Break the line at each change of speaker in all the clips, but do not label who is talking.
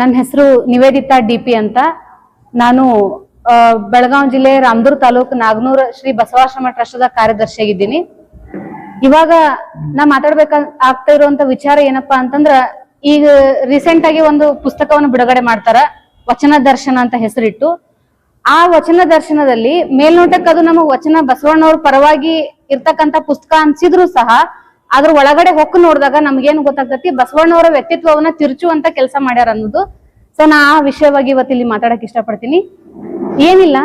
ನನ್ನ ಹೆಸರು Nivedita D P ಅಂತ. ನಾನು ಬೆಳಗಾವಿ ಜಿಲ್ಲೆ ರಾಮದೂರ್ ತಾಲೂಕು ನಾಗನೂರ ಶ್ರೀ ಬಸವಾಶ್ರಮ ಟ್ರಸ್ಟ್ದ ಕಾರ್ಯದರ್ಶಿಯಾಗಿದ್ದೀನಿ. ಇವಾಗ ನಾ ಮಾತಾಡ್ಬೇಕ, ಆಗ್ತಾ ಇರುವಂತ ವಿಚಾರ ಏನಪ್ಪಾ ಅಂತಂದ್ರ, ಈಗ ರೀಸೆಂಟ್ ಆಗಿ ಒಂದು ಪುಸ್ತಕವನ್ನು ಬಿಡುಗಡೆ ಮಾಡ್ತಾರ, ವಚನ ದರ್ಶನ ಅಂತ ಹೆಸರಿಟ್ಟು. ಆ ವಚನ ದರ್ಶನದಲ್ಲಿ ಮೇಲ್ನೋಟಕ್ಕೆ ಅದು ನಮ್ಮ ವಚನ ಬಸವಣ್ಣವ್ರ ಪರವಾಗಿ ಇರ್ತಕ್ಕಂತ ಪುಸ್ತಕ ಅನ್ಸಿದ್ರು ಸಹ ಅದ್ರ ಒಳಗಡೆ ಹೊಕ್ಕು ನೋಡಿದಾಗ ನಮ್ಗೇನ್ ಗೊತ್ತಾಗ್ತತಿ, ಬಸವಣ್ಣವರ ವ್ಯಕ್ತಿತ್ವವನ್ನ ತಿರುಚುವಂತ ಕೆಲಸ ಮಾಡ್ಯಾರ ಅನ್ನೋದು. ಸೊ ನಾ ಆ ವಿಷಯವಾಗಿ ಇವತ್ತಿಲ್ಲಿ ಮಾತಾಡಕ್ ಇಷ್ಟಪಡ್ತೀನಿ. ಏನಿಲ್ಲ,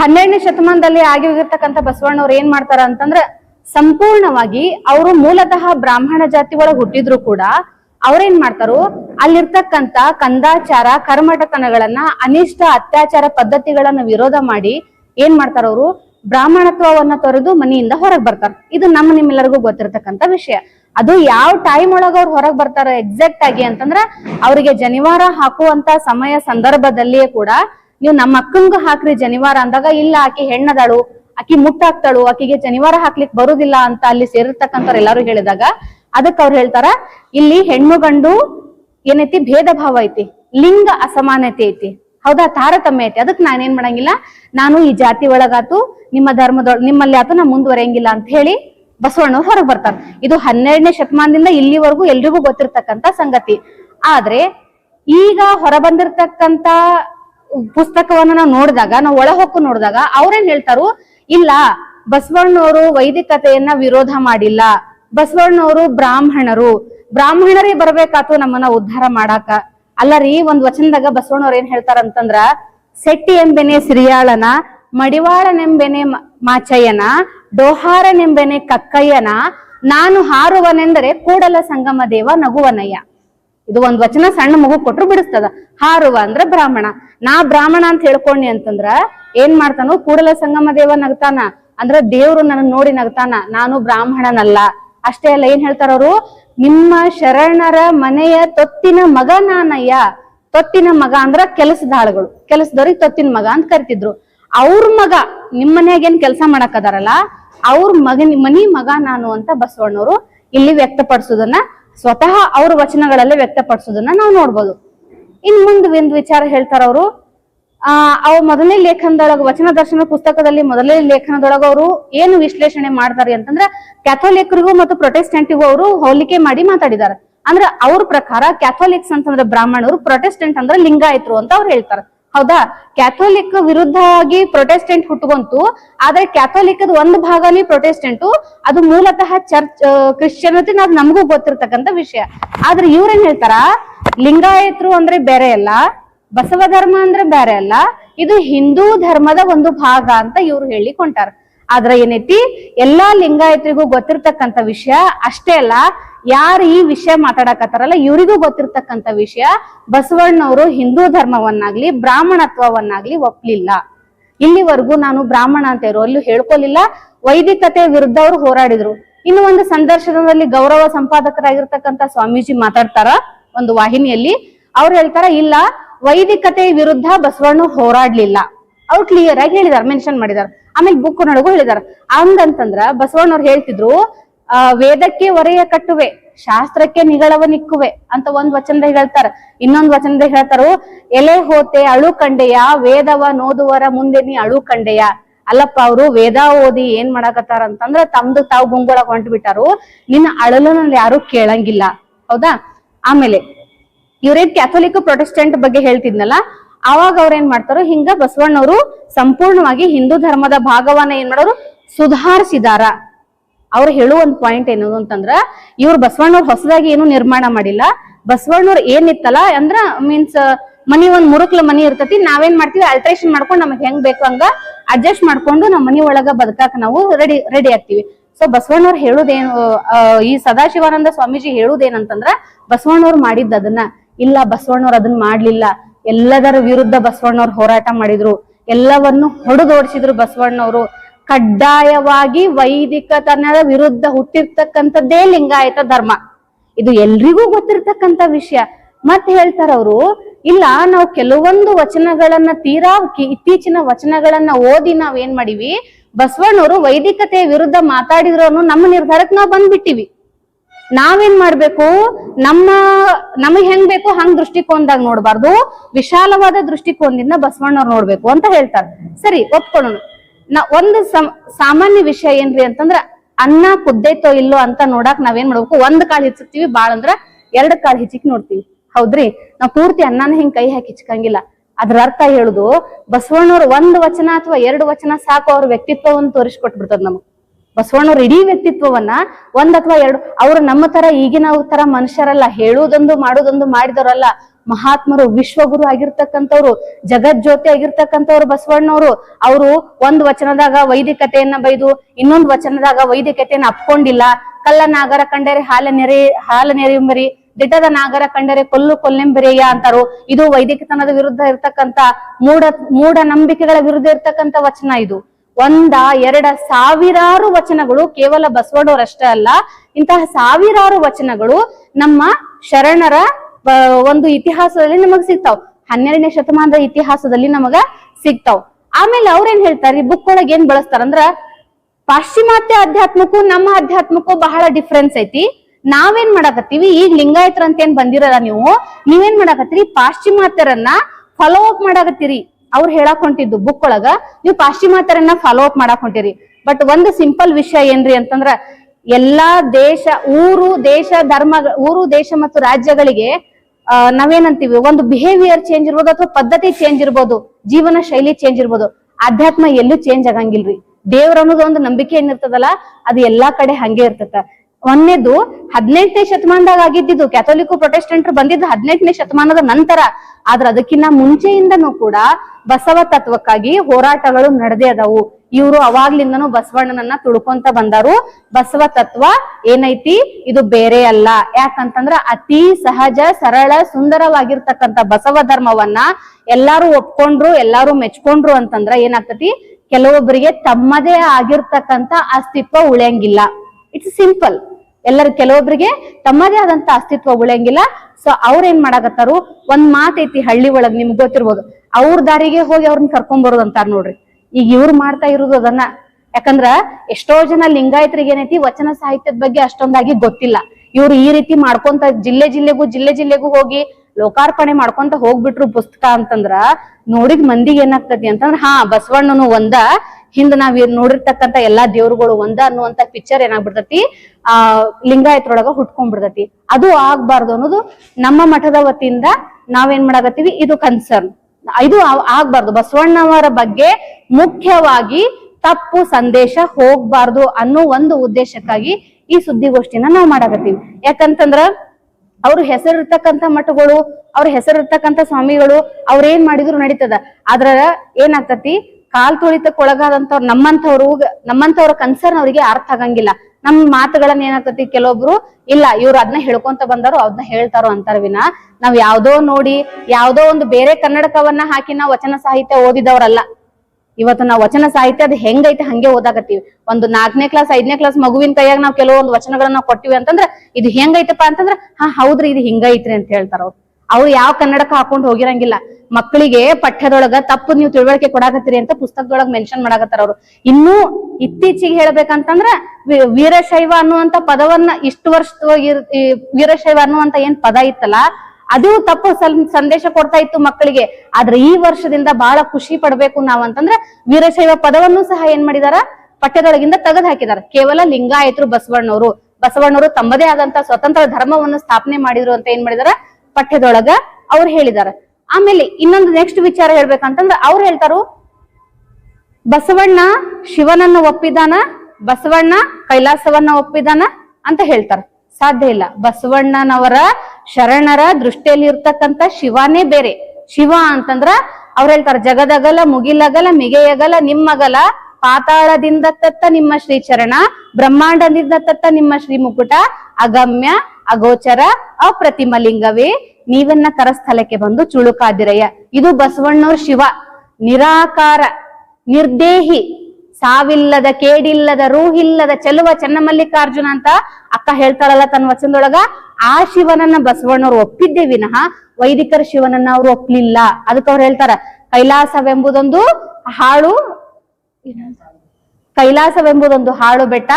ಹನ್ನೆರಡನೇ ಶತಮಾನದಲ್ಲಿ ಆಗಿ ಹೋಗಿರ್ತಕ್ಕಂಥ ಬಸವಣ್ಣವ್ರು ಏನ್ ಮಾಡ್ತಾರ ಅಂತಂದ್ರ, ಸಂಪೂರ್ಣವಾಗಿ ಅವರು ಮೂಲತಃ ಬ್ರಾಹ್ಮಣ ಜಾತಿ ಒಳಗ್ ಹುಟ್ಟಿದ್ರು ಕೂಡ, ಅವ್ರೇನ್ ಮಾಡ್ತಾರೋ, ಅಲ್ಲಿರ್ತಕ್ಕಂಥ ಕಂದಾಚಾರ ಕರ್ಮಟತನಗಳನ್ನ ಅನಿಷ್ಟ, ಅತ್ಯಾಚಾರ ಪದ್ಧತಿಗಳನ್ನ ವಿರೋಧ ಮಾಡಿ ಏನ್ ಮಾಡ್ತಾರ ಅವರು? ಬ್ರಾಹ್ಮಣತ್ವವನ್ನ ತೊರೆದು ಮನೆಯಿಂದ ಹೊರಗ್ ಬರ್ತಾರ. ಇದು ನಮ್ಮ ನಿಮ್ಮೆಲ್ಲರಿಗೂ ಗೊತ್ತಿರತಕ್ಕಂತ ವಿಷಯ. ಅದು ಯಾವ ಟೈಮ್ ಒಳಗ ಅವ್ರು ಹೊರಗ್ ಬರ್ತಾರ ಎಕ್ಸಾಕ್ಟ್ ಆಗಿ ಅಂತಂದ್ರ ಅವರಿಗೆ ಜನಿವಾರ ಹಾಕುವಂತ ಸಮಯ ಸಂದರ್ಭದಲ್ಲಿಯೇ ಕೂಡ ನೀವು ನಮ್ಮ ಅಕ್ಕಂಗ ಹಾಕ್ರಿ ಜನಿವಾರ ಅಂದಾಗ, ಇಲ್ಲ, ಆಕಿ ಹೆಣ್ಣದಾಳು, ಆಕಿ ಮುಟ್ಟಾಕ್ತಾಳು, ಆಕಿಗೆ ಜನಿವಾರ ಹಾಕ್ಲಿಕ್ ಬರುದಿಲ್ಲ ಅಂತ ಅಲ್ಲಿ ಸೇರಿರ್ತಕ್ಕಂಥವ್ರು ಎಲ್ಲಾರು ಹೇಳಿದಾಗ, ಅದಕ್ಕೆ ಅವ್ರು ಹೇಳ್ತಾರ, ಇಲ್ಲಿ ಹೆಣ್ಣು ಗಂಡು ಏನೈತಿ ಭೇದ ಭಾವ ಐತಿ, ಲಿಂಗ ಅಸಮಾನತೆ ಐತಿ. ಹೌದಾ? ತಾರತಮ್ಯ ಐತಿ. ಅದಕ್ಕೆ ನಾನೇನ್ ಮಾಡಂಗಿಲ್ಲ, ನಾನು ಈ ಜಾತಿ ಒಳಗಾತು, ನಿಮ್ಮ ಧರ್ಮದೊಳ ನಿಮ್ಮಲ್ಲಿ ಆತು ನಾ ಮುಂದುವರೆಯಂಗಿಲ್ಲ ಅಂತ ಹೇಳಿ ಬಸವಣ್ಣವ್ರು ಹೊರಗೆ ಬರ್ತಾರೆ. ಇದು ಹನ್ನೆರಡನೇ ಶತಮಾನದಿಂದ ಇಲ್ಲಿವರೆಗೂ ಎಲ್ರಿಗೂ ಗೊತ್ತಿರ್ತಕ್ಕಂತ ಸಂಗತಿ. ಆದ್ರೆ, ಈಗ ಹೊರಬಂದಿರ್ತಕ್ಕಂತ ಪುಸ್ತಕವನ್ನ ನಾವು ನೋಡಿದಾಗ, ನಾವು ಒಳ ಹೊಕ್ಕು ನೋಡಿದಾಗ, ಅವ್ರೇನ್ ಹೇಳ್ತಾರು, ಇಲ್ಲ, ಬಸವಣ್ಣವರು ವೈದಿಕತೆಯನ್ನ ವಿರೋಧ ಮಾಡಿಲ್ಲ. ಬಸವಣ್ಣವರು ಬ್ರಾಹ್ಮಣರು. ಬ್ರಾಹ್ಮಣರೇ ಬರ್ಬೇಕಾತು ನಮ್ಮನ್ನ ಉದ್ಧಾರ ಮಾಡಾಕ. ಅಲ್ಲ ರೀ, ಒಂದ್ ವಚನದಾಗ ಬಸವಣ್ಣವ್ರ ಏನ್ ಹೇಳ್ತಾರ ಅಂತಂದ್ರ ಸೆಟ್ಟಿ ಎಂಬೆನೆ ಸಿರಿಯಾಳನ, ಮಡಿವಾಳನೆಂಬೆನೆ ಮಾಚಯ್ಯನ, ಡೋಹಾರನೆಂಬೆನೆ ಕಕ್ಕಯ್ಯನ, ನಾನು ಹಾರುವನೆಂದರೆ ಕೂಡಲ ಸಂಗಮ ದೇವ ನಗುವನಯ್ಯ. ಇದು ಒಂದ್ ವಚನ ಸಣ್ಣ ಮಗು ಕೊಟ್ರು ಬಿಡಿಸ್ತದ. ಹಾರುವ ಅಂದ್ರ ಬ್ರಾಹ್ಮಣ. ನಾ ಬ್ರಾಹ್ಮಣ ಅಂತ ಹೇಳ್ಕೊಂಡಿ ಅಂತಂದ್ರ, ಏನ್ ಮಾಡ್ತಾನು ಕೂಡಲ ಸಂಗಮ ದೇವ ನಗ್ತಾನ. ಅಂದ್ರ ದೇವ್ರು ನನ್ನ ನೋಡಿ ನಗ್ತಾನ. ನಾನು ಬ್ರಾಹ್ಮಣನಲ್ಲ. ಅಷ್ಟೇ ಅಲ್ಲ, ಏನ್ ಹೇಳ್ತಾರ ಅವ್ರು ನಿಮ್ಮ ಶರಣರ ಮನೆಯ ತೊತ್ತಿನ ಮಗ ನಾನಯ್ಯ. ತೊತ್ತಿನ ಮಗ ಅಂದ್ರ ಕೆಲಸದ ಆಳುಗಳು. ಕೆಲಸದವ್ರಿಗೆ ತೊತ್ತಿನ ಮಗ ಅಂತ ಕರಿತಿದ್ರು. ಅವ್ರ ಮಗ ನಿಮ್ ಮನ್ಯಾಗ ಏನ್ ಕೆಲಸ ಮಾಡಕದಾರಲ್ಲ, ಅವ್ರ ಮಗನ ಮನಿ ಮಗ ನಾನು ಅಂತ ಬಸವಣ್ಣವರು ಇಲ್ಲಿ ವ್ಯಕ್ತಪಡಿಸೋದನ್ನ, ಸ್ವತಃ ಅವ್ರ ವಚನಗಳಲ್ಲೇ ವ್ಯಕ್ತಪಡಿಸೋದನ್ನ ನಾವು ನೋಡ್ಬೋದು. ಇನ್ ಮುಂದ್ ಒಂದು ವಿಚಾರ ಹೇಳ್ತಾರ ಅವರು. ಆ, ಅವ್ ಮೊದಲನೇ ಲೇಖನದೊಳಗ, ವಚನ ದರ್ಶನ ಪುಸ್ತಕದಲ್ಲಿ ಮೊದಲನೇ ಲೇಖನದೊಳಗ ಅವರು ಏನು ವಿಶ್ಲೇಷಣೆ ಮಾಡ್ತಾರೆ ಅಂತಂದ್ರ ಕ್ಯಾಥೋಲಿಕ್ರಿಗೂ ಮತ್ತು ಪ್ರೊಟೆಸ್ಟೆಂಟಿಗೂ ಅವರು ಹೋಲಿಕೆ ಮಾಡಿ ಮಾತಾಡಿದ್ದಾರೆ ಅಂದ್ರೆ ಅವ್ರ ಪ್ರಕಾರ ಕ್ಯಾಥೋಲಿಕ್ಸ್ ಅಂತಂದ್ರೆ ಬ್ರಾಹ್ಮಣರು, ಪ್ರೊಟೆಸ್ಟೆಂಟ್ ಅಂದ್ರೆ ಲಿಂಗಾಯತರು ಅಂತ ಅವ್ರು ಹೇಳ್ತಾರೆ. ಹೌದಾ? ಕ್ಯಾಥೋಲಿಕ್ ವಿರುದ್ಧವಾಗಿ ಪ್ರೊಟೆಸ್ಟೆಂಟ್ ಹುಟ್ಟುವಂತು, ಆದ್ರೆ ಕ್ಯಾಥೋಲಿಕ್ ಒಂದು ಭಾಗನೇ ಪ್ರೊಟೆಸ್ಟೆಂಟು, ಅದು ಮೂಲತಃ ಚರ್ಚ್ ಕ್ರಿಶ್ಚಿಯನತೆ ಅದು ನಮಗೂ ಗೊತ್ತಿರ್ತಕ್ಕಂಥ ವಿಷಯ. ಆದ್ರೆ ಇವ್ರೇನ್ ಹೇಳ್ತಾರ? ಲಿಂಗಾಯತರು ಅಂದ್ರೆ ಬೇರೆ ಅಲ್ಲ. ಬಸವ ಧರ್ಮ ಅಂದ್ರೆ ಬೇರೆ ಅಲ್ಲ, ಇದು ಹಿಂದೂ ಧರ್ಮದ ಒಂದು ಭಾಗ ಅಂತ ಇವ್ರು ಹೇಳಿ ಕೊಂಟಾರ ಆದ್ರ ಏನೈತಿ, ಎಲ್ಲಾ ಲಿಂಗಾಯತರಿಗೂ ಗೊತ್ತಿರ್ತಕ್ಕಂಥ ವಿಷಯ ಅಷ್ಟೇ ಅಲ್ಲ, ಯಾರು ಈ ವಿಷಯ ಮಾತಾಡಕತ್ತಾರಲ್ಲ, ಇವರಿಗೂ ಗೊತ್ತಿರ್ತಕ್ಕಂಥ ವಿಷಯ ಬಸವಣ್ಣವರು ಹಿಂದೂ ಧರ್ಮವನ್ನಾಗ್ಲಿ, ಬ್ರಾಹ್ಮಣತ್ವವನ್ನಾಗ್ಲಿ ಒಪ್ಲಿಲ್ಲ. ಇಲ್ಲಿವರೆಗೂ ನಾನು ಬ್ರಾಹ್ಮಣ ಅಂತ ಇರೋ ಅಲ್ಲೂ ಹೇಳ್ಕೊಲಿಲ್ಲ, ವೈದಿಕತೆ ವಿರುದ್ಧ ಅವರು ಹೋರಾಡಿದ್ರು. ಇನ್ನು ಒಂದು ಸಂದರ್ಶನದಲ್ಲಿ ಗೌರವ ಸಂಪಾದಕರಾಗಿರ್ತಕ್ಕಂಥ ಸ್ವಾಮೀಜಿ ಮಾತಾಡ್ತಾರ, ಒಂದು ವಾಹಿನಿಯಲ್ಲಿ, ಅವ್ರು ಹೇಳ್ತಾರ, ಇಲ್ಲ ವೈದಿಕತೆ ವಿರುದ್ಧ ಬಸವಣ್ಣ ಹೋರಾಡ್ಲಿಲ್ಲ. ಅವ್ರು ಕ್ಲಿಯರ್ ಆಗಿ ಹೇಳಿದಾರೆ ಮೆನ್ಷನ್ ಮಾಡಿದಾರೆ. ಆಮೇಲೆ ಬುಕ್ ನೋಡಗು ಹೇಳಿದಾರೆ. ಹಂಗಂತಂದ್ರ ಬಸವಣ್ಣವ್ರು ಹೇಳ್ತಿದ್ರು, ಆ, ವೇದಕ್ಕೆ ಒರೆಯ ಕಟ್ಟುವೆ, ಶಾಸ್ತ್ರಕ್ಕೆ ನಿಗಳವ ನಿಕ್ಕುವೆ ಅಂತ ಒಂದ್ ವಚನದ ಹೇಳ್ತಾರ. ಇನ್ನೊಂದ್ ವಚನದ ಹೇಳ್ತಾರು, ಎಲೆ ಹೋತೆ ಅಳು ಕಂಡೆಯ ವೇದವ ನೋದುವರ ಮುಂದೆ ನೀ ಅಳು ಕಂಡೆಯ ಅಲ್ಲಪ್ಪ, ಅವರು ವೇದ ಓದಿ ಏನ್ ಮಾಡಾಕತ್ತಾರ ಅಂತಂದ್ರ ತಮ್ದು ತಾವು ಗುಂಗೊಳಗ್ ಹೊಂಟ್ಬಿಟ್ಟಾರು. ನಿನ್ನ ಅಳಲನ್ನ ಯಾರು ಕೇಳಂಗಿಲ್ಲ. ಹೌದಾ? ಆಮೇಲೆ ಇವ್ರೇನ್ ಕ್ಯಾಥೋಲಿಕ್ ಪ್ರೊಟೆಸ್ಟೆಂಟ್ ಬಗ್ಗೆ ಹೇಳ್ತಿದ್ನಲ್ಲ ಅವಾಗ ಅವ್ರ ಏನ್ ಮಾಡ್ತಾರೋ, ಹಿಂಗ ಬಸವಣ್ಣವರು ಸಂಪೂರ್ಣವಾಗಿ ಹಿಂದೂ ಧರ್ಮದ ಭಾಗವನ್ನ ಏನ್ ಮಾಡೋರು, ಸುಧಾರಿಸಿದಾರ. ಅವ್ರು ಹೇಳುವ ಒಂದ್ ಪಾಯಿಂಟ್ ಏನು ಅಂತಂದ್ರ, ಇವ್ರು ಬಸವಣ್ಣವ್ರು ಹೊಸದಾಗಿ ಏನು ನಿರ್ಮಾಣ ಮಾಡಿಲ್ಲ. ಬಸವಣ್ಣವ್ರು ಏನಿತ್ತಲ್ಲ, ಅಂದ್ರ ಮೀನ್ಸ್ ಮನಿ ಒಂದ್ ಮುರುಕ್ಲ ಮನಿ ಇರ್ತತಿ, ನಾವೇನ್ ಮಾಡ್ತೀವಿ ಅಲ್ಟ್ರೇಷನ್ ಮಾಡ್ಕೊಂಡು ನಮಗ್ ಹೆಂಗ್ ಬೇಕು ಹಂಗ ಅಡ್ಜಸ್ಟ್ ಮಾಡ್ಕೊಂಡು ನಮ್ಮ ಮನಿ ಒಳಗ ಬದುಕಾಕ ನಾವು ರೆಡಿ ರೆಡಿ ಆಗ್ತೀವಿ. ಸೊ ಬಸವಣ್ಣವ್ರು ಹೇಳುದೇನು ಈ ಸದಾಶಿವಾನಂದ ಸ್ವಾಮೀಜಿ ಹೇಳುದೇನಂತಂದ್ರ, ಬಸವಣ್ಣವ್ರು ಮಾಡಿದ್ದ ಅದನ್ನ ಇಲ್ಲ ಬಸವಣ್ಣವ್ರು ಅದನ್ನ ಮಾಡ್ಲಿಲ್ಲ. ಎಲ್ಲದರ ವಿರುದ್ಧ ಬಸವಣ್ಣವ್ರು ಹೋರಾಟ ಮಾಡಿದ್ರು. ಎಲ್ಲವನ್ನು ಹೊಡೆದೋಡಿಸಿದ್ರು ಬಸವಣ್ಣವರು. ಕಡ್ಡಾಯವಾಗಿ ವೈದಿಕತನದ ವಿರುದ್ಧ ಹುಟ್ಟಿರ್ತಕ್ಕಂಥದ್ದೇ ಲಿಂಗಾಯತ ಧರ್ಮ. ಇದು ಎಲ್ರಿಗೂ ಗೊತ್ತಿರ್ತಕ್ಕಂಥ ವಿಷಯ. ಮತ್ತೆ ಹೇಳ್ತಾರ ಅವರು, ಇಲ್ಲ ನಾವು ಕೆಲವೊಂದು ವಚನಗಳನ್ನ ತೀರಾ ಇತ್ತೀಚಿನ ವಚನಗಳನ್ನ ಓದಿ ನಾವ್ ಏನ್ ಮಾಡಿವಿ? ಬಸವಣ್ಣವರು ವೈದಿಕತೆಯ ವಿರುದ್ಧ ಮಾತಾಡಿದ್ರು ನಮ್ಮ ನಿರ್ಧಾರಕ್ಕೆ ನಾವು ಬಂದ್ಬಿಟ್ಟಿವಿ. ನಾವೇನ್ ಮಾಡ್ಬೇಕು? ನಮ್ಮ, ನಮಗ್ ಹೆಂಗ್ ಬೇಕು ಹಂಗ್ ದೃಷ್ಟಿಕೋನದಾಗ ನೋಡ್ಬಾರ್ದು. ವಿಶಾಲವಾದ ದೃಷ್ಟಿಕೋನದಿಂದ ಬಸವಣ್ಣವ್ರು ನೋಡ್ಬೇಕು ಅಂತ ಹೇಳ್ತಾರೆ. ಸರಿ, ಒಪ್ಕೊಳ್ಳೋಣ. ನಾ, ಒಂದು ಸಮ್- ಸಾಮಾನ್ಯ ವಿಷಯ ಏನ್ರಿ ಅಂತಂದ್ರ, ಅನ್ನ ಕುದ್ದೈತೋ ಇಲ್ಲೋ ಅಂತ ನೋಡಾಕ್ ನಾವೇನ್ ಮಾಡ್ಬೇಕು? ಒಂದ್ ಕಾಳು ಹೆಚ್ಚಿರ್ತೀವಿ ಬಾಳ ಅಂದ್ರ ಎರಡ್ ಕಾಳು ಹೆಚ್ಚಿಕ್ ನೋಡ್ತೀವಿ. ಹೌದ್ರಿ? ನಾವ್ ಪೂರ್ತಿ ಅನ್ನನ ಹಿಂಗ್ ಕೈ ಹಾಕಿ ಹಿಚ್ಕಂಗಿಲ್ಲ. ಅದ್ರ ಅರ್ಥ ಹೇಳುದು, ಬಸವಣ್ಣವ್ರ ಒಂದ್ ವಚನ ಅಥವಾ ಎರಡು ವಚನ ಸಾಕು ಅವ್ರ ವ್ಯಕ್ತಿತ್ವವನ್ನು ತೋರಿಸ್ಕೊಟ್ಬಿಡ್ತದ ನಮಗ್. ಬಸವಣ್ಣವ್ರ ಇಡೀ ವ್ಯಕ್ತಿತ್ವವನ್ನ ಒಂದ್ ಅಥವಾ ಎರಡು, ಅವರು ನಮ್ಮ ತರ ಈಗಿನ ತರ ಮನುಷ್ಯರಲ್ಲ ಹೇಳುವುದೊಂದು ಮಾಡುವುದೊಂದು ಮಾಡಿದವರಲ್ಲ, ಮಹಾತ್ಮರು, ವಿಶ್ವಗುರು ಆಗಿರ್ತಕ್ಕಂಥವ್ರು, ಜಗಜ್ಯೋತಿ ಆಗಿರ್ತಕ್ಕಂಥವ್ರು ಬಸವಣ್ಣವ್ರು, ಅವರು ಒಂದ್ ವಚನದಾಗ ವೈದಿಕತೆಯನ್ನ ಬೈದು, ಇನ್ನೊಂದ್ ವಚನದಾಗ ವೈದಿಕತೆಯನ್ನ ಅಪ್ಕೊಂಡಿಲ್ಲ. ಕಲ್ಲ ನಾಗರ ಕಂಡರೆ ಹಾಲ ನೆರೆ, ಹಾಲ ನೆರೆಯುಂಬರಿ, ದಿಟದ ನಾಗರ ಕಂಡರೆ ಕೊಲ್ಲು ಕೊಲ್ಲೆಂಬರಿಯ ಅಂತಾರು. ಇದು ವೈದಿಕತನದ ವಿರುದ್ಧ ಇರ್ತಕ್ಕಂತ ಮೂಢ ಮೂಢ ನಂಬಿಕೆಗಳ ವಿರುದ್ಧ ಇರ್ತಕ್ಕಂತ ವಚನ ಇದು. ಒಂದ, ಎರಡ ಸಾವಿರಾರು ವಚನಗಳು ಕೇವಲ ಬಸವಣ್ಣವರಷ್ಟೇ ಅಲ್ಲ, ಇಂತಹ ಸಾವಿರಾರು ವಚನಗಳು ನಮ್ಮ ಶರಣರ ಒಂದು ಇತಿಹಾಸದಲ್ಲಿ ನಮಗ್ ಸಿಗ್ತಾವ್. ಹನ್ನೆರಡನೇ ಶತಮಾನದ ಇತಿಹಾಸದಲ್ಲಿ ನಮಗ ಸಿಗ್ತಾವ್. ಆಮೇಲೆ ಅವ್ರೇನ್ ಹೇಳ್ತಾರೆ, ಈ ಬುಕ್ ಒಳಗೆ ಏನ್ ಬಳಸ್ತಾರಂದ್ರ ಪಾಶ್ಚಿಮಾತ್ಯ ಅಧ್ಯಾತ್ಮಕ್ಕೂ ನಮ್ಮ ಅಧ್ಯಾತ್ಮಕ್ಕೂ ಬಹಳ ಡಿಫ್ರೆನ್ಸ್ ಐತಿ. ನಾವೇನ್ ಮಾಡಾಕತ್ತೀವಿ, ಈಗ ಲಿಂಗಾಯತರ ಅಂತ ಏನ್ ಬಂದಿರಲ್ಲ ನೀವು, ನೀವೇನ್ ಮಾಡಾಕತ್ತೀರಿ, ಪಾಶ್ಚಿಮಾತ್ಯರನ್ನ ಫಾಲೋ ಅಪ್ ಮಾಡಾಕತ್ತೀರಿ. ಅವ್ರು ಹೇಳಕ್ ಹೊಂಟಿದ್ದು ಬುಕ್ ಒಳಗ, ನೀವು ಪಾಶ್ಚಿಮಾತ್ಯರನ್ನ ಫಾಲೋ ಅಪ್ ಮಾಡಕ್ ಹೊಂಟಿರಿ. ಬಟ್ ಒಂದು ಸಿಂಪಲ್ ವಿಷಯ ಏನ್ರಿ ಅಂತಂದ್ರ, ಎಲ್ಲಾ ದೇಶ, ಊರು, ದೇಶ, ಧರ್ಮ, ಊರು, ದೇಶ ಮತ್ತು ರಾಜ್ಯಗಳಿಗೆ ಅಹ್ ನಾವೇನಂತೀವಿ? ಒಂದು ಬಿಹೇವಿಯರ್ ಚೇಂಜ್ ಇರ್ಬೋದು ಅಥವಾ ಪದ್ಧತಿ ಚೇಂಜ್ ಇರ್ಬೋದು, ಜೀವನ ಶೈಲಿ ಚೇಂಜ್ ಇರ್ಬೋದು. ಅಧ್ಯಾತ್ಮ ಎಲ್ಲೂ ಚೇಂಜ್ ಆಗಂಗಿಲ್ರಿ. ದೇವ್ರ ಅನ್ನೋದು ಒಂದು ನಂಬಿಕೆ ಏನಿರ್ತದಲ್ಲ ಅದು ಎಲ್ಲಾ ಕಡೆ ಹಂಗೆ ಇರ್ತದ ಒಂದೇದು ಹದಿನೆಂಟನೇ ಶತಮಾನದಾಗ ಆಗಿದ್ದು ಕ್ಯಾಥೋಲಿಕ್ ಪ್ರೊಟೆಸ್ಟೆಂಟ್ ಬಂದಿದ್ದು ಹದಿನೆಂಟನೇ ಶತಮಾನದ ನಂತರ. ಆದ್ರ ಅದಕ್ಕಿಂತ ಮುಂಚೆಯಿಂದನೂ ಕೂಡ ಬಸವ ತತ್ವಕ್ಕಾಗಿ ಹೋರಾಟಗಳು ನಡೆದೇ ಅದಾವು. ಇವರು ಅವಾಗ್ಲಿಂದನೂ ಬಸವಣ್ಣನನ್ನ ತುಳ್ಕೊಂತ ಬಂದಾರು. ಬಸವ ತತ್ವ ಏನೈತಿ? ಇದು ಬೇರೆ ಅಲ್ಲ. ಯಾಕಂತಂದ್ರ ಅತಿ ಸಹಜ, ಸರಳ ಸುಂದರವಾಗಿರ್ತಕ್ಕಂತ ಬಸವ ಧರ್ಮವನ್ನ ಎಲ್ಲಾರು ಒಪ್ಕೊಂಡ್ರು, ಎಲ್ಲಾರು ಮೆಚ್ಕೊಂಡ್ರು ಅಂತಂದ್ರ ಏನಾಗ್ತತಿ? ಕೆಲವೊಬ್ಬರಿಗೆ ತಮ್ಮದೇ ಆಗಿರ್ತಕ್ಕಂತ ಅಸ್ತಿತ್ವ ಉಳಿಯಂಗಿಲ್ಲ. ಇಟ್ಸ್ ಸಿಂಪಲ್ ಎಲ್ಲರೂ ಕೆಲವೊಬ್ಬರಿಗೆ ತಮ್ಮದೇ ಆದಂತ ಅಸ್ತಿತ್ವ ಉಳಿಯಂಗಿಲ್ಲ. ಸೊ ಅವ್ರ ಏನ್ ಮಾಡಾಕತ್ತಾರು? ಒಂದ್ ಮಾತೈತಿ ಹಳ್ಳಿ ಒಳಗ್ ನಿಮ್ಗೆ ಗೊತ್ತಿರ್ಬೋದು. ಅವ್ರ ದಾರಿಗೆ ಹೋಗಿ ಅವ್ರನ್ನ ಕರ್ಕೊಂಡ್ ಬರೋದು ಅಂತಾರ ನೋಡ್ರಿ. ಈಗ ಇವ್ರು ಮಾಡ್ತಾ ಇರೋದು ಅದನ್ನ. ಯಾಕಂದ್ರ ಎಷ್ಟೋ ಜನ ಲಿಂಗಾಯತರಿಗೆ ಏನೈತಿ ವಚನ ಸಾಹಿತ್ಯದ ಬಗ್ಗೆ ಅಷ್ಟೊಂದಾಗಿ ಗೊತ್ತಿಲ್ಲ. ಇವ್ರು ಈ ರೀತಿ ಮಾಡ್ಕೊಂತ ಜಿಲ್ಲೆ ಜಿಲ್ಲೆಗೂ ಜಿಲ್ಲೆ ಜಿಲ್ಲೆಗೂ ಹೋಗಿ ಲೋಕಾರ್ಪಣೆ ಮಾಡ್ಕೊಂತ ಹೋಗ್ಬಿಟ್ರು ಪುಸ್ತಕ ಅಂತಂದ್ರ ನೋಡಿದ್ ಮಂದಿಗೆ ಏನಾಗ್ತತಿ ಅಂತಂದ್ರ, ಹಾ, ಬಸವಣ್ಣನು ಒಂದ. ಹಿಂದ ನಾವ್ ನೋಡಿರ್ತಕ್ಕಂತ ಎಲ್ಲಾ ದೇವ್ರುಗಳು ಒಂದ ಅನ್ನುವಂತ ಪಿಕ್ಚರ್ ಏನಾಗ್ಬಿಡ್ತತಿ? ಆ, ಲಿಂಗಾಯತ್ರೊಳಗ ಹುಟ್ಕೊಂಡ್ಬಿಡ್ತತಿ. ಅದು ಆಗ್ಬಾರ್ದು ಅನ್ನೋದು ನಮ್ಮ ಮಠದ ವತಿಯಿಂದ ನಾವೇನ್ ಮಾಡಾಕತ್ತೀವಿ? ಇದು ಕನ್ಸರ್ನ್ ಇದು ಆಗ್ಬಾರ್ದು. ಬಸವಣ್ಣವರ ಬಗ್ಗೆ ಮುಖ್ಯವಾಗಿ ತಪ್ಪು ಸಂದೇಶ ಹೋಗ್ಬಾರ್ದು ಅನ್ನೋ ಒಂದು ಉದ್ದೇಶಕ್ಕಾಗಿ ಈ ಸುದ್ದಿಗೋಷ್ಠಿನ ನಾವು ಮಾಡಾಕತ್ತೀವಿ. ಯಾಕಂತಂದ್ರ ಅವ್ರ ಹೆಸರಿರ್ತಕ್ಕಂಥ ಮಠಗಳು, ಅವ್ರ ಹೆಸರಿರ್ತಕ್ಕಂಥ ಸ್ವಾಮಿಗಳು ಅವ್ರ ಏನ್ ಮಾಡಿದ್ರು ನಡೀತದ. ಆದ್ರ ಏನಾಗ್ತತಿ? ಕಾಲ್ ತುಳಿತಕ್ಕೆ ಒಳಗಾದಂತವ್ರು ನಮ್ಮಂಥವ್ರು, ನಮ್ಮಂಥವ್ರ ಕನ್ಸರ್ನ್ ಅವ್ರಿಗೆ ಅರ್ಥ ಆಗಂಗಿಲ್ಲ. ನಮ್ ಮಾತುಗಳನ್ನ ಏನಾಗ್ತತಿ? ಕೆಲವೊಬ್ರು, ಇಲ್ಲ, ಇವ್ರು ಅದನ್ನ ಹೇಳ್ಕೊಂತ ಬಂದಾರು ಅದನ್ನ ಹೇಳ್ತಾರೋ ಅಂತಾರ ವಿನ, ನಾವ್ ಯಾವ್ದೋ ನೋಡಿ, ಯಾವ್ದೋ ಒಂದು ಬೇರೆ ಕನ್ನಡಕವನ್ನ ಹಾಕಿ ನಾವು ವಚನ ಸಾಹಿತ್ಯ ಓದಿದವರಲ್ಲ. ಇವತ್ತು ನಾವು ವಚನ ಸಾಹಿತ್ಯ ಅದು ಹೆಂಗೈತೆ ಹಂಗೆ ಓದಾಕತ್ತೀವಿ. ಒಂದು ನಾಲ್ಕನೇ ಕ್ಲಾಸ್, ಐದನೇ ಕ್ಲಾಸ್ ಮಗುವಿನ ಕೈಯಾಗ ನಾವು ಕೆಲವೊಂದು ವಚನಗಳನ್ನ ಕೊಟ್ಟಿವಿ ಅಂತಂದ್ರ, ಇದು ಹೆಂಗೈತಪ್ಪ ಅಂತಂದ್ರ, ಹಾ, ಹೌದ್ರಿ, ಇದು ಹಿಂಗೈತ್ರಿ ಅಂತ ಹೇಳ್ತಾರ ಅವ್ರು. ಅವ್ರು ಯಾವ ಕನ್ನಡಕ್ಕ ಹಾಕೊಂಡ್ ಹೋಗಿರಂಗಿಲ್ಲ. ಮಕ್ಕಳಿಗೆ ಪಠ್ಯದೊಳಗ ತಪ್ಪು ನೀವು ತಿಳುವಳಿಕೆ ಕೊಡಾಕತ್ತೀರಿ ಅಂತ ಪುಸ್ತಕದೊಳಗ ಮೆನ್ಷನ್ ಮಾಡಾಕತ್ತಾರ ಅವ್ರು. ಇನ್ನೂ ಇತ್ತೀಚಿಗೆ ಹೇಳ್ಬೇಕಂತಂದ್ರ ವೀರಶೈವ ಅನ್ನುವಂತ ಪದವನ್ನ ಇಷ್ಟು ವರ್ಷ ವೀರಶೈವ ಅನ್ನುವಂತ ಏನ್ ಪದ ಇತ್ತಲ್ಲ, ಅದು ತಪ್ಪು ಸಂದೇಶ ಕೊಡ್ತಾ ಇತ್ತು ಮಕ್ಕಳಿಗೆ. ಆದ್ರೆ ಈ ವರ್ಷದಿಂದ ಬಹಳ ಖುಷಿ ಪಡ್ಬೇಕು ನಾವಂತಂದ್ರ ವೀರಶೈವ ಪದವನ್ನು ಸಹ ಏನ್ ಮಾಡಿದಾರ, ಪಠ್ಯದೊಳಗಿಂದ ತೆಗೆದು ಹಾಕಿದಾರ. ಕೇವಲ ಲಿಂಗಾಯತರು ಬಸವಣ್ಣವರು. ಬಸವಣ್ಣವರು ತಮ್ಮದೇ ಆದಂತ ಸ್ವತಂತ್ರ ಧರ್ಮವನ್ನು ಸ್ಥಾಪನೆ ಮಾಡಿದ್ರು ಅಂತ ಏನ್ ಮಾಡಿದಾರ ಪಠ್ಯದೊಳಗ ಅವ್ರು ಹೇಳಿದಾರ. ಆಮೇಲೆ ಇನ್ನೊಂದು ನೆಕ್ಸ್ಟ್ ವಿಚಾರ ಹೇಳ್ಬೇಕಂತಂದ್ರ ಅವ್ರು ಹೇಳ್ತಾರು, ಬಸವಣ್ಣ ಶಿವನನ್ನ ಒಪ್ಪಿದಾನ, ಬಸವಣ್ಣ ಕೈಲಾಸವನ್ನ ಒಪ್ಪಿದಾನ ಅಂತ ಹೇಳ್ತಾರ. ಸಾಧ್ಯ ಇಲ್ಲ. ಬಸವಣ್ಣನವರ ಶರಣರ ದೃಷ್ಟಿಯಲ್ಲಿ ಇರ್ತಕ್ಕಂತ ಶಿವನೇ ಬೇರೆ. ಶಿವ ಅಂತಂದ್ರ ಅವ್ರು ಹೇಳ್ತಾರ, ಜಗದಗಲ, ಮುಗಿಲಗಲ, ಮಿಗೆಯಗಲ, ನಿಮ್ಮಗಲ, ಪಾತಾಳದಿಂದ ತತ್ತ ನಿಮ್ಮ ಶ್ರೀ ಚರಣ ಬ್ರಹ್ಮಾಂಡದಿಂದ ತತ್ತ ನಿಮ್ಮ ಶ್ರೀ ಮುಕುಟ ಅಗಮ್ಯ, ಅಗೋಚರ ಅಪ್ರತಿಮ ಲಿಂಗವೇ ನೀವನ್ನ ಕರಸ್ಥಲಕ್ಕೆ ಬಂದು ಚುಳುಕಾದಿರಯ್ಯ. ಇದು ಬಸವಣ್ಣವ್ರ ಶಿವ. ನಿರಾಕಾರ, ನಿರ್ದೇಹಿ, ಸಾವಿಲ್ಲದ, ಕೇಡಿಲ್ಲದ, ರೂಹಿಲ್ಲದ, ಚೆಲುವ ಚನ್ನಮಲ್ಲಿಕಾರ್ಜುನ ಅಂತ ಅಕ್ಕ ಹೇಳ್ತಾಳಲ್ಲ ತನ್ನ ವಚನದೊಳಗ, ಆ ಶಿವನನ್ನ ಬಸವಣ್ಣವ್ರು ಒಪ್ಪಿದ್ದೆ ವಿನಃ ವೈದಿಕರ ಶಿವನನ್ನ ಅವ್ರು ಒಪ್ಲಿಲ್ಲ. ಅದಕ್ಕೆ ಅವ್ರು ಹೇಳ್ತಾರ, ಕೈಲಾಸವೆಂಬುದೊಂದು ಹಾಳು ಕೈಲಾಸವೆಂಬುದೊಂದು ಹಾಳು ಬೆಟ್ಟ,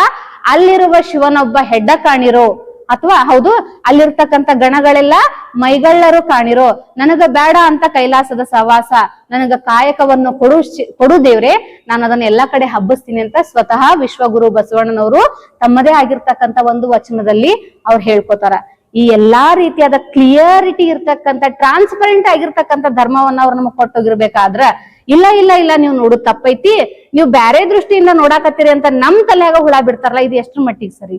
ಅಲ್ಲಿರುವ ಶಿವನೊಬ್ಬ ಹೆಡ್ಡ ಕಾಣಿರೋ ಅಥವಾ ಹೌದು ಅಲ್ಲಿರ್ತಕ್ಕಂತ ಗಣಗಳೆಲ್ಲ ಮೈಗಳ್ಳರು ಕಾಣಿರೋ, ನನಗ ಬೇಡ ಅಂತ ಕೈಲಾಸದ ಸವಾಸ ನನಗ ಕಾಯಕವನ್ನು ಕೊಡು ಕೊಡು ದೇವ್ರೆ, ನಾನು ಅದನ್ನ ಎಲ್ಲಾ ಕಡೆ ಹಬ್ಬಿಸ್ತೀನಿ ಅಂತ ಸ್ವತಃ ವಿಶ್ವಗುರು ಬಸವಣ್ಣನವರು ತಮ್ಮದೇ ಆಗಿರ್ತಕ್ಕಂಥ ಒಂದು ವಚನದಲ್ಲಿ ಅವ್ರು ಹೇಳ್ಕೊತಾರ. ಈ ಎಲ್ಲಾ ರೀತಿಯಾದ ಕ್ಲಿಯರಿಟಿ ಇರ್ತಕ್ಕಂಥ, ಟ್ರಾನ್ಸ್ಪರೆಂಟ್ ಆಗಿರ್ತಕ್ಕಂಥ ಧರ್ಮವನ್ನ ಅವ್ರು ನಮಗ್ ಕೊಟ್ಟೋಗಿರ್ಬೇಕಾದ್ರ, ಇಲ್ಲ ಇಲ್ಲ ಇಲ್ಲ, ನೀವು ನೋಡು ತಪ್ಪೈತಿ, ನೀವು ಬ್ಯಾರೆ ದೃಷ್ಟಿಯಿಂದ ನೋಡಾಕತ್ತೀರಿ ಅಂತ ನಮ್ ತಲೆಯಾಗ ಹುಳ ಬಿಡ್ತಾರಲ್ಲ, ಇದು ಎಷ್ಟು ಮಟ್ಟಿಗೆ ಸರಿ?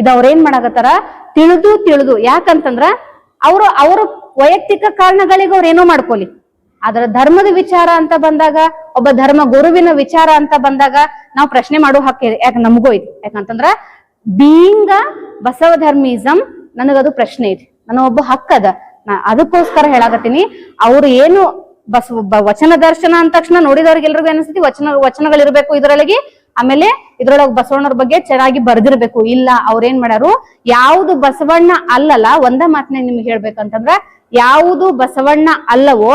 ಇದು ಅವ್ರೇನ್ ಮಾಡಾಕತ್ತಾರ? ತಿಳಿದು ತಿಳಿದು. ಯಾಕಂತಂದ್ರ ಅವರು, ಅವ್ರ ವೈಯಕ್ತಿಕ ಕಾರಣಗಳಿಗೆ ಅವ್ರ ಏನೋ ಮಾಡ್ಕೊಲಿ. ಆದ್ರ ಧರ್ಮದ ವಿಚಾರ ಅಂತ ಬಂದಾಗ, ಒಬ್ಬ ಧರ್ಮ ಗುರುವಿನ ವಿಚಾರ ಅಂತ ಬಂದಾಗ ನಾವು ಪ್ರಶ್ನೆ ಮಾಡೋ ಹಕ್ಕು ಇದೆ ಯಾಕೆ ನಮಗೂ ಐತಿ ಯಾಕಂತಂದ್ರ ಬೀಯಿಂಗ್ ಬಸವ ಧರ್ಮಿಸಂ ನನಗದು ಪ್ರಶ್ನೆ ಇದೆ. ನನ್ನ ಒಬ್ಬ ಹಕ್ಕದ ನಾ ಅದಕ್ಕೋಸ್ಕರ ಹೇಳಾಕತ್ತೀನಿ. ಅವ್ರು ಏನು ಬಸ್ ವಚನ ದರ್ಶನ ಅಂದ ತಕ್ಷಣ ನೋಡಿದವ್ರಿಗೆಲ್ರಿಗೂ ಅನಿಸ್ತೈತಿ ವಚನ, ವಚನಗಳಿರ್ಬೇಕು ಇದ್ರೊಳಗೆ. ಆಮೇಲೆ ಇದ್ರೊಳಗ ಬಸವಣ್ಣರ ಬಗ್ಗೆ ಚೆನ್ನಾಗಿ ಬರ್ದಿರ್ಬೇಕು. ಇಲ್ಲ, ಅವ್ರೇನ್ ಮಾಡ್ಯಾರು? ಯಾವುದು ಬಸವಣ್ಣ ಅಲ್ಲಲ್ಲ, ಒಂದ ಮಾತನೇ ನಿಮ್ಗೆ ಹೇಳ್ಬೇಕಂತಂದ್ರ, ಯಾವುದು ಬಸವಣ್ಣ ಅಲ್ಲವೋ,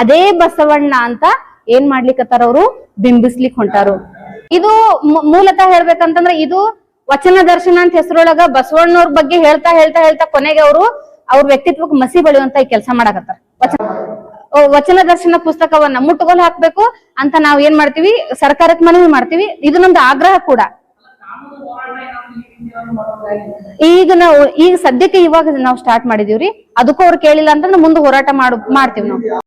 ಅದೇ ಬಸವಣ್ಣ ಅಂತ ಏನ್ ಮಾಡ್ಲಿಕ್ಕತ್ತಾರ ಅವರು? ಬಿಂಬಿಸ್ಲಿಕ್ ಹೊಂಟಾರು. ಇದು ಮೂಲತಃ ಹೇಳ್ಬೇಕಂತಂದ್ರ, ಇದು ವಚನ ದರ್ಶನ ಅಂತ ಹೆಸರೊಳಗ ಬಸವಣ್ಣವ್ರ ಬಗ್ಗೆ ಹೇಳ್ತಾ ಹೇಳ್ತಾ ಹೇಳ್ತಾ ಕೊನೆಗೆ ಅವರು, ಅವ್ರ ವ್ಯಕ್ತಿತ್ವಕ್ಕೆ ಮಸಿ ಬಳಿಯುವಂತ ಕೆಲಸ ಮಾಡಾಕತ್ತಾರ. ವಚನ ವಚನ ದರ್ಶನ ಪುಸ್ತಕವನ್ನ ಮುಟ್ಟುಗೋಲು ಹಾಕ್ಬೇಕು ಅಂತ ನಾವ್ ಏನ್ ಮಾಡ್ತೀವಿ? ಸರ್ಕಾರಕ್ಕೆ ಮನವಿ ಮಾಡ್ತೀವಿ. ಇದು ನಮ್ದು ಆಗ್ರಹ ಕೂಡ. ಈಗ ನಾವು, ಈಗ ಸದ್ಯಕ್ಕೆ ಇವಾಗ ನಾವು ಸ್ಟಾರ್ಟ್ ಮಾಡಿದೀವ್ರಿ. ಅದಕ್ಕೂ ಅವ್ರು ಕೇಳಿಲ್ಲ ಅಂತಂದ್ರೆ ಮುಂದೆ ಹೋರಾಟ ಮಾಡ್, ಮಾಡ್ತೀವಿ ನಾವು.